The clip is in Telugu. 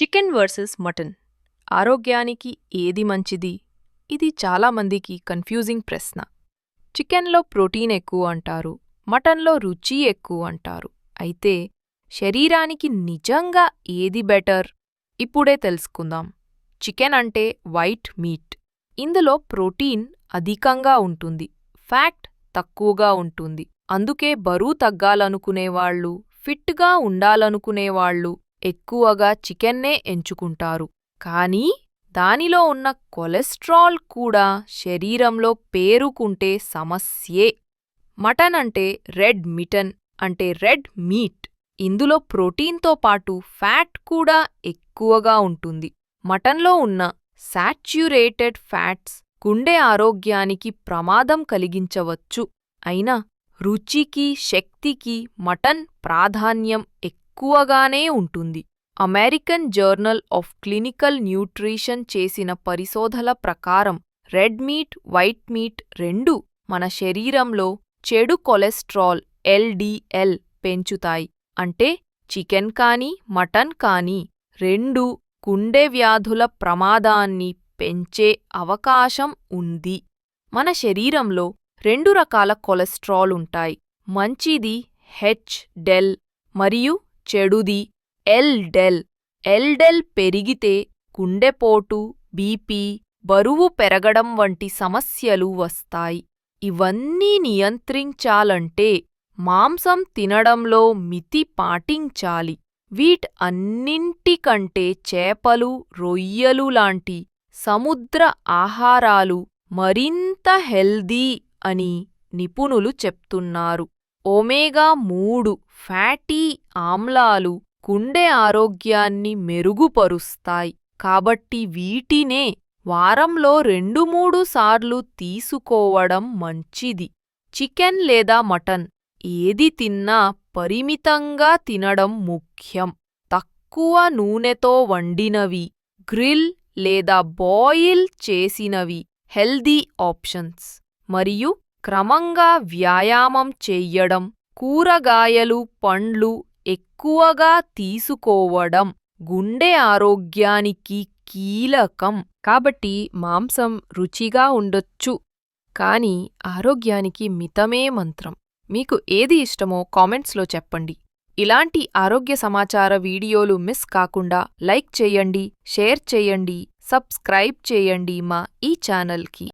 Chicken versus mutton. ఆరోగ్యానికి ఏది మంచిది? ఇది చాలా మందికి కన్ఫ్యూజింగ్ ప్రశ్న. చికెన్లో ప్రోటీన్ ఎక్కువ అంటారు మటన్లో రుచి ఎక్కువ అంటారు. అయితే శరీరానికి నిజంగా ఏది బెటర్? ఇప్పుడే తెలుసుకుందాం. చికెన్ అంటే వైట్ మీట్. ఇందులో ప్రోటీన్ అధికంగా ఉంటుంది ఫ్యాట్ తక్కువగా ఉంటుంది. అందుకే బరువు తగ్గాలనుకునేవాళ్ళు ఫిట్గా ఉండాలనుకునేవాళ్ళు ఎక్కువగా చికెన్నే ఎంచుకుంటారు. కానీ దానిలో ఉన్న కొలెస్ట్రాల్ కూడా శరీరంలో పేరుకుంటే సమస్యే. మటన్ అంటే రెడ్ మిటన్ అంటే రెడ్ మీట్. ఇందులో ప్రోటీన్తో పాటు ఫ్యాట్ కూడా ఎక్కువగా ఉంటుంది. మటన్లో ఉన్న సాచ్యురేటెడ్ ఫ్యాట్స్ గుండె ఆరోగ్యానికి ప్రమాదం కలిగించవచ్చు. అయినా రుచికి శక్తికి మటన్ ప్రాధాన్యం ఎక్కువగానే ఉంటుంది. American journal of clinical nutrition చేసిన పరిశోధల ప్రకారం రెడ్ మీట్ వైట్ మీట్ రెండు మన శరీరంలో చెడు కొలెస్ట్రాల్ ఎల్డిఎల్ పెంచుతాయి. అంటే చికెన్ కానీ మటన్ కానీ రెండు గుండె వ్యాధుల ప్రమాదాన్ని పెంచే అవకాశం ఉంది. మన శరీరంలో రెండు రకాల కొలెస్ట్రాల్ ఉంటాయి. మంచిది హెచ్ డెల్ మరియు చెడుది ఎల్ డెల్. ఎల్ డెల్ పెరిగితే గుండెపోటు బీపీ బరువు పెరగడం వంటి సమస్యలు వస్తాయి. ఇవన్నీ నియంత్రించాలంటే మాంసం తినడంలో మితి పాటించాలి. వీట్ అన్నింటికంటే చేపలు రొయ్యలు లాంటి సముద్ర ఆహారాలు మరింత హెల్దీ అని నిపుణులు చెప్తున్నారు. ఒమేగా మూడు ఫ్యాటీ ఆమ్లాలు గుండె ఆరోగ్యాన్ని మెరుగుపరుస్తాయి. కాబట్టి వీటినే వారంలో రెండు మూడు సార్లు తీసుకోవడం మంచిది. చికెన్ లేదా మటన్ ఏది తిన్నా పరిమితంగా తినడం ముఖ్యం. తక్కువ నూనెతో వండినవి గ్రిల్ లేదా బాయిల్ చేసినవి హెల్దీ ఆప్షన్స్. మరియు క్రమంగా వ్యాయామం చెయ్యడం కూరగాయలు పండ్లు ఎక్కువగా తీసుకోవడం గుండె ఆరోగ్యానికి కీలకం. కాబట్టి మాంసం రుచిగా ఉండొచ్చు. కానీ ఆరోగ్యానికి మితమే మంత్రం. మీకు ఏది ఇష్టమో కామెంట్స్లో చెప్పండి. ఇలాంటి ఆరోగ్య సమాచార వీడియోలు మిస్ కాకుండా లైక్ చేయండి షేర్ చేయండి సబ్స్క్రైబ్ చేయండి మా ఈ ఛానల్కి.